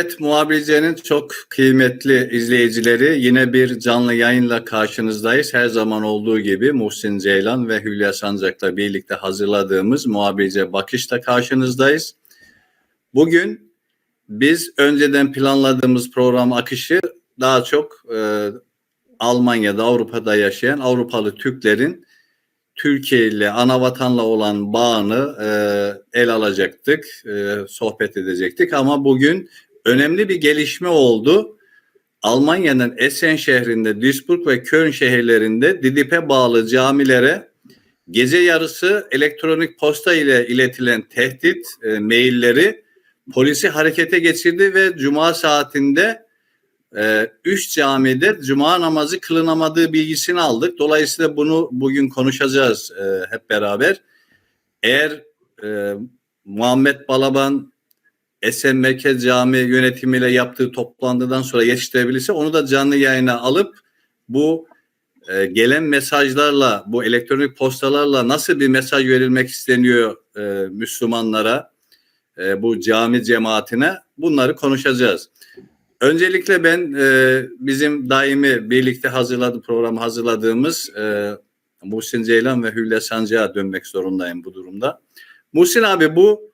Evet muhabircenin çok kıymetli izleyicileri yine bir canlı yayınla karşınızdayız. Her zaman olduğu gibi Muhsin Ceylan ve Hülya Sancak'la birlikte hazırladığımız muhabirce bakışta karşınızdayız. Bugün biz önceden planladığımız program akışı daha çok e, Almanya'da, Avrupa'da yaşayan Avrupalı Türklerin Türkiye ile ana vatanla olan bağını e, el alacaktık, e, sohbet edecektik ama bugün önemli bir gelişme oldu. Almanya'nın Essen şehrinde, Duisburg ve Köln şehirlerinde DİDİP'e bağlı camilere gece yarısı elektronik posta ile iletilen tehdit e, mailleri polisi harekete geçirdi ve cuma saatinde e, üç camide cuma namazı kılınamadığı bilgisini aldık. Dolayısıyla bunu bugün konuşacağız e, hep beraber. Eğer e, Muhammed Balaban Esen Merkez Cami yönetimiyle yaptığı toplantıdan sonra yetiştirebilirse onu da canlı yayına alıp bu e, gelen mesajlarla, bu elektronik postalarla nasıl bir mesaj verilmek isteniyor e, Müslümanlara, e, bu cami cemaatine bunları konuşacağız. Öncelikle ben e, bizim daimi birlikte hazırladı programı hazırladığımız e, Muhsin Ceylan ve Hülya Sancı'ya dönmek zorundayım bu durumda. Muhsin abi bu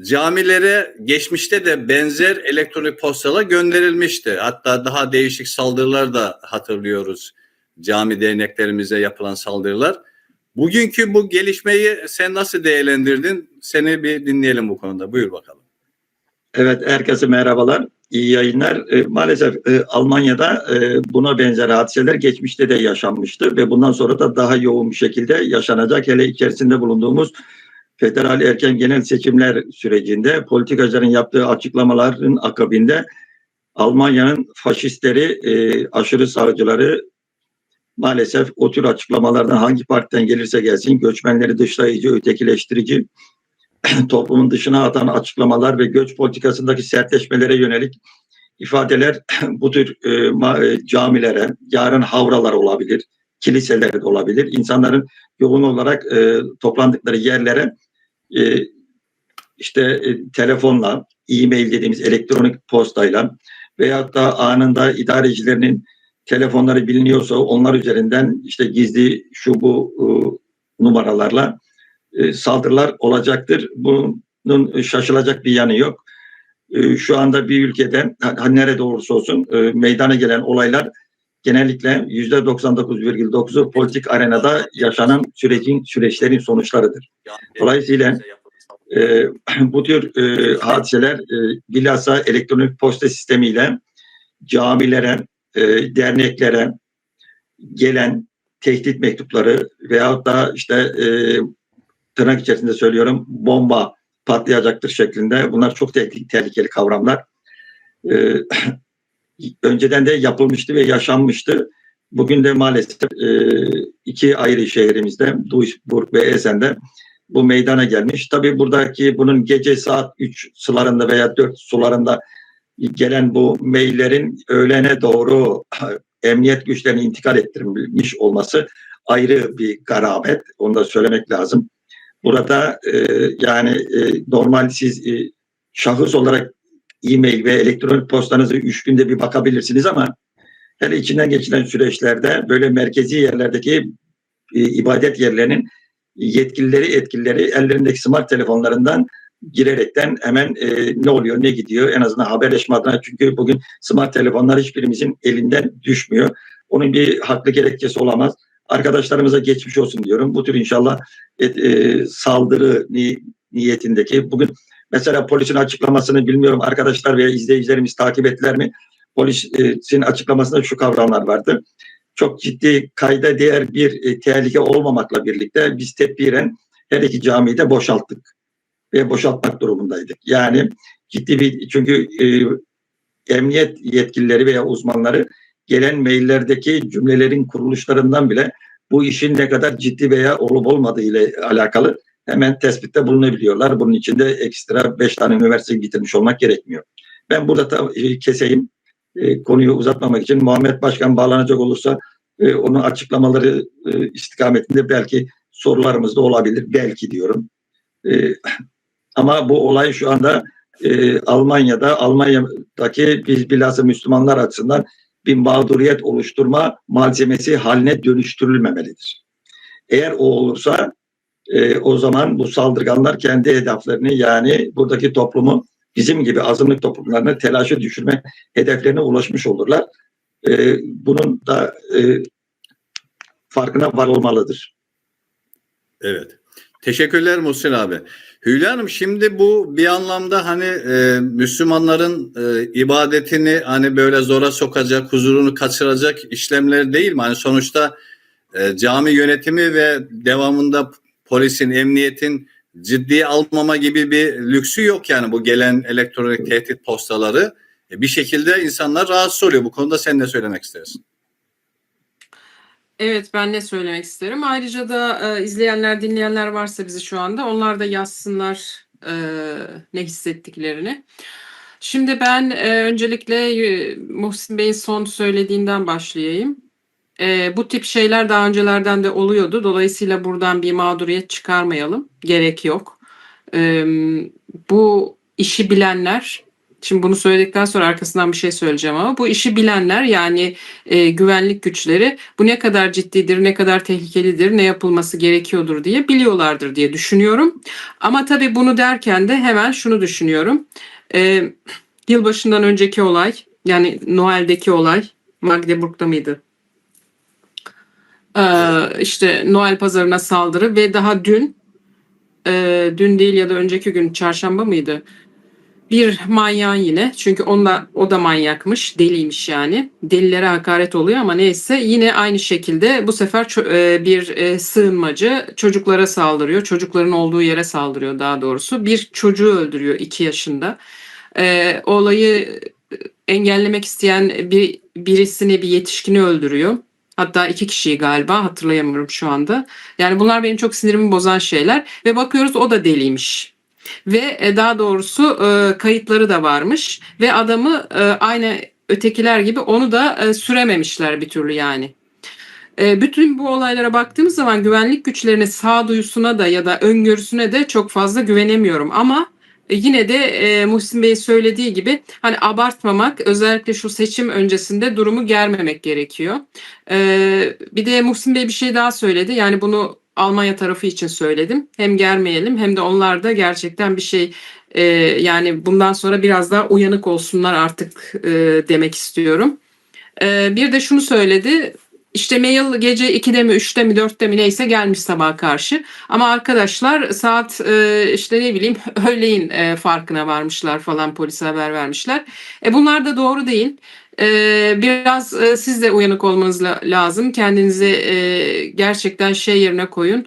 camilere geçmişte de benzer elektronik postalar gönderilmişti. Hatta daha değişik saldırılar da hatırlıyoruz. Cami derneklerimize yapılan saldırılar. Bugünkü bu gelişmeyi sen nasıl değerlendirdin? Seni bir dinleyelim bu konuda. Buyur bakalım. Evet, herkese merhabalar. İyi yayınlar. E, maalesef e, Almanya'da e, buna benzer hadiseler geçmişte de yaşanmıştı ve bundan sonra da daha yoğun bir şekilde yaşanacak. Hele içerisinde bulunduğumuz federal erken genel seçimler sürecinde politikacıların yaptığı açıklamaların akabinde Almanya'nın faşistleri, e, aşırı sağcıları maalesef o tür açıklamalardan hangi partiden gelirse gelsin göçmenleri dışlayıcı, ötekileştirici, toplumun dışına atan açıklamalar ve göç politikasındaki sertleşmelere yönelik ifadeler bu tür e, ma, e, camilere, yarın havralar olabilir, kiliseler olabilir. İnsanların yoğun olarak e, toplandıkları yerlere e, işte e, telefonla, e-mail dediğimiz elektronik postayla veyahut da anında idarecilerinin telefonları biliniyorsa onlar üzerinden işte gizli şu bu e, numaralarla e, saldırılar olacaktır. Bunun şaşılacak bir yanı yok. E, şu anda bir ülkede nerede olursa olsun e, meydana gelen olaylar genellikle yüzde 99,9'u politik arenada yaşanan sürecin süreçlerin sonuçlarıdır. Dolayısıyla e, bu tür e, hadiseler e, bilhassa elektronik posta sistemiyle camilere, e, derneklere gelen tehdit mektupları veyahut da işte e, tırnak içerisinde söylüyorum bomba patlayacaktır şeklinde. Bunlar çok tehlikeli, tehlikeli kavramlar. Ee, önceden de yapılmıştı ve yaşanmıştı. Bugün de maalesef e, iki ayrı şehrimizde Duisburg ve Esen'de bu meydana gelmiş. Tabii buradaki bunun gece saat 3 sularında veya 4 sularında gelen bu maillerin öğlene doğru emniyet güçlerine intikal ettirilmiş olması ayrı bir garabet. Onu da söylemek lazım. Burada e, yani e, normal siz e, şahıs olarak e-mail ve elektronik postanızı üç günde bir bakabilirsiniz ama hele içinden geçilen süreçlerde böyle merkezi yerlerdeki e, ibadet yerlerinin yetkilileri etkilileri ellerindeki smart telefonlarından girerekten hemen e, ne oluyor ne gidiyor en azından haberleşme adına çünkü bugün smart telefonlar hiçbirimizin elinden düşmüyor. Onun bir haklı gerekçesi olamaz arkadaşlarımıza geçmiş olsun diyorum. Bu tür inşallah e, e, saldırı ni, niyetindeki bugün mesela polisin açıklamasını bilmiyorum arkadaşlar veya izleyicilerimiz takip ettiler mi? Polisin açıklamasında şu kavramlar vardı. Çok ciddi kayda değer bir e, tehlike olmamakla birlikte biz tedbiren her iki camiyi de boşalttık ve boşaltmak durumundaydık. Yani ciddi bir çünkü e, emniyet yetkilileri veya uzmanları gelen maillerdeki cümlelerin kuruluşlarından bile bu işin ne kadar ciddi veya olup olmadığı ile alakalı hemen tespitte bulunabiliyorlar. Bunun için de ekstra beş tane üniversite bitirmiş olmak gerekmiyor. Ben burada da e, keseyim. E, konuyu uzatmamak için Muhammed Başkan bağlanacak olursa e, onun açıklamaları e, istikametinde belki sorularımız da olabilir. Belki diyorum. E, ama bu olay şu anda e, Almanya'da Almanya'daki biz bilhassa Müslümanlar açısından bir mağduriyet oluşturma malzemesi haline dönüştürülmemelidir. Eğer o olursa e, o zaman bu saldırganlar kendi hedeflerini yani buradaki toplumu bizim gibi azınlık toplumlarını telaşa düşürme hedeflerine ulaşmış olurlar. E, bunun da e, farkına varılmalıdır. Evet. Teşekkürler Muhsin abi. Hülya Hanım şimdi bu bir anlamda hani e, Müslümanların e, ibadetini hani böyle zora sokacak, huzurunu kaçıracak işlemler değil mi? Hani sonuçta e, cami yönetimi ve devamında polisin, emniyetin ciddiye almama gibi bir lüksü yok yani bu gelen elektronik tehdit postaları. E, bir şekilde insanlar rahatsız oluyor. Bu konuda sen ne söylemek istersin? Evet, ben ne söylemek isterim? Ayrıca da e, izleyenler, dinleyenler varsa bizi şu anda onlar da yazsınlar e, ne hissettiklerini. Şimdi ben e, öncelikle e, Muhsin Bey'in son söylediğinden başlayayım. E, bu tip şeyler daha öncelerden de oluyordu. Dolayısıyla buradan bir mağduriyet çıkarmayalım. Gerek yok. E, bu işi bilenler, şimdi bunu söyledikten sonra arkasından bir şey söyleyeceğim ama bu işi bilenler yani e, güvenlik güçleri bu ne kadar ciddidir, ne kadar tehlikelidir, ne yapılması gerekiyordur diye biliyorlardır diye düşünüyorum. Ama tabii bunu derken de hemen şunu düşünüyorum. E, yılbaşından önceki olay, yani Noel'deki olay, Magdeburg'da mıydı? E, işte Noel pazarına saldırı ve daha dün, e, dün değil ya da önceki gün çarşamba mıydı? bir manyağın yine çünkü onda o da manyakmış deliymiş yani. Delilere hakaret oluyor ama neyse yine aynı şekilde bu sefer e, bir e, sığınmacı çocuklara saldırıyor. Çocukların olduğu yere saldırıyor daha doğrusu. Bir çocuğu öldürüyor iki yaşında. Olayı engellemek isteyen bir birisini bir yetişkini öldürüyor hatta iki kişiyi galiba hatırlayamıyorum şu anda. Yani bunlar benim çok sinirimi bozan şeyler. Ve bakıyoruz o da deliymiş. Ve e, daha doğrusu e, kayıtları da varmış. Ve adamı e, aynı ötekiler gibi onu da sürememişler bir türlü yani. Bütün bu olaylara baktığımız zaman güvenlik güçlerinin sağduyusuna da ya da öngörüsüne de çok fazla güvenemiyorum. Ama yine de e, Muhsin Bey'in söylediği gibi hani abartmamak özellikle şu seçim öncesinde durumu germemek gerekiyor. E, bir de Muhsin Bey bir şey daha söyledi yani bunu Almanya tarafı için söyledim. Hem germeyelim hem de onlar da gerçekten bir şey e, yani bundan sonra biraz daha uyanık olsunlar artık e, demek istiyorum. E, bir de şunu söyledi. İşte mail gece 2'de mi 3'te mi 4'te mi neyse gelmiş sabaha karşı. Ama arkadaşlar saat e, işte ne bileyim öğleyin e, farkına varmışlar falan polise haber vermişler. E, bunlar da doğru değil. Ee, biraz e, siz de uyanık olmanız la- lazım. Kendinizi e, gerçekten şey yerine koyun.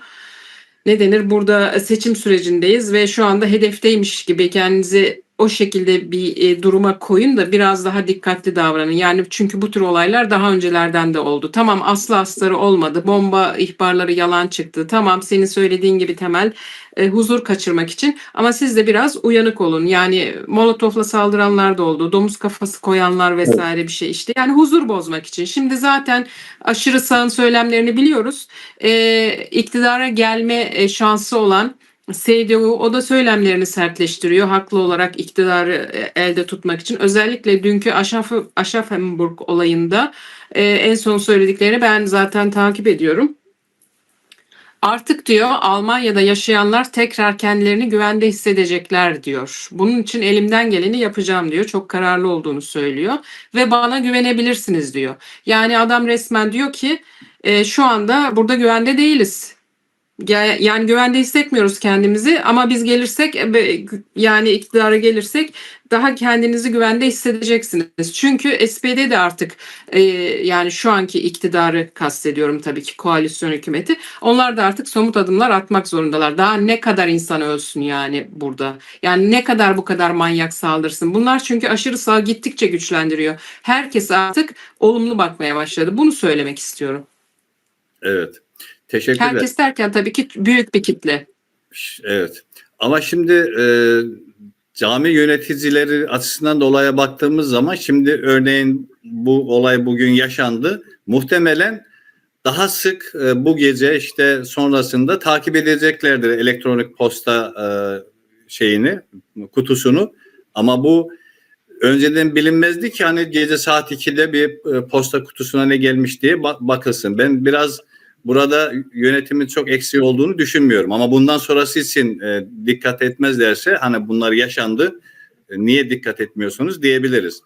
Ne denir? Burada seçim sürecindeyiz ve şu anda hedefteymiş gibi kendinizi o şekilde bir e, duruma koyun da biraz daha dikkatli davranın. Yani çünkü bu tür olaylar daha öncelerden de oldu. Tamam aslı astarı olmadı. Bomba ihbarları yalan çıktı. Tamam senin söylediğin gibi temel e, huzur kaçırmak için ama siz de biraz uyanık olun. Yani molotofla saldıranlar da oldu. Domuz kafası koyanlar vesaire bir şey işte. Yani huzur bozmak için. Şimdi zaten aşırı sağın söylemlerini biliyoruz. E, iktidara gelme e, şansı olan CDU o da söylemlerini sertleştiriyor. Haklı olarak iktidarı e, elde tutmak için. Özellikle dünkü Aşaf Aschaffenburg olayında e, en son söylediklerini ben zaten takip ediyorum. Artık diyor Almanya'da yaşayanlar tekrar kendilerini güvende hissedecekler diyor. Bunun için elimden geleni yapacağım diyor. Çok kararlı olduğunu söylüyor ve bana güvenebilirsiniz diyor. Yani adam resmen diyor ki e, şu anda burada güvende değiliz. Ya- Yani güvende hissetmiyoruz kendimizi ama biz gelirsek e, yani iktidara gelirsek daha kendinizi güvende hissedeceksiniz. Çünkü SPD de artık e, yani şu anki iktidarı kastediyorum tabii ki koalisyon hükümeti. Onlar da artık somut adımlar atmak zorundalar. Daha ne kadar insan ölsün yani burada. Yani ne kadar bu kadar manyak saldırsın. Bunlar çünkü aşırı sağ gittikçe güçlendiriyor. Herkes artık olumlu bakmaya başladı. Bunu söylemek istiyorum. Evet. Teşekkürler. Herkes derken tabii ki büyük bir kitle. Evet. Ama şimdi e, cami yöneticileri açısından da olaya baktığımız zaman şimdi örneğin bu olay bugün yaşandı. Muhtemelen daha sık e, bu gece işte sonrasında takip edeceklerdir elektronik posta e, şeyini, kutusunu. Ama bu önceden bilinmezdi ki hani gece saat 2'de bir e, posta kutusuna ne gelmiş diye bak- bakılsın. Ben biraz burada yönetimin çok eksiği olduğunu düşünmüyorum. Ama bundan sonrası için e, dikkat etmezlerse hani bunlar yaşandı e, niye dikkat etmiyorsunuz diyebiliriz.